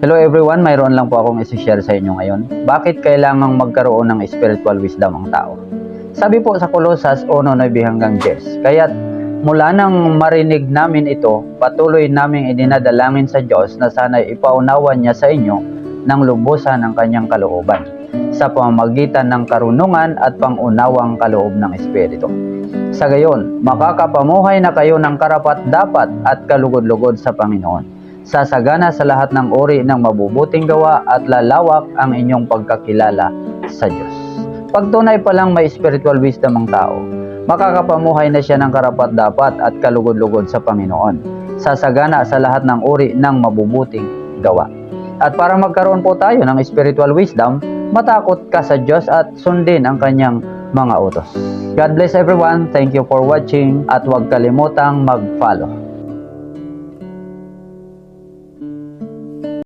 Hello everyone, mayroon lang po akong isi-share sa inyo ngayon. Bakit kailangang magkaroon ng spiritual wisdom ang tao? Sabi po sa Colossus 1:9 hanggang 10. Kaya't mula nang marinig namin ito, patuloy naming idinadalangin sa Diyos na sana ipaunawan niya sa inyo ng lubusan ng kanyang kalooban sa pamamagitan ng karunungan at pangunawang kaloob ng Espiritu. Sa gayon, makakapamuhay na kayo ng karapat-dapat at kalugod-lugod sa Panginoon sasagana sa lahat ng uri ng mabubuting gawa at lalawak ang inyong pagkakilala sa Diyos. Pag tunay pa lang may spiritual wisdom ang tao, makakapamuhay na siya ng karapat-dapat at kalugod-lugod sa Panginoon. Sasagana sa lahat ng uri ng mabubuting gawa. At para magkaroon po tayo ng spiritual wisdom, matakot ka sa Diyos at sundin ang kanyang mga utos. God bless everyone. Thank you for watching at huwag kalimutang mag-follow.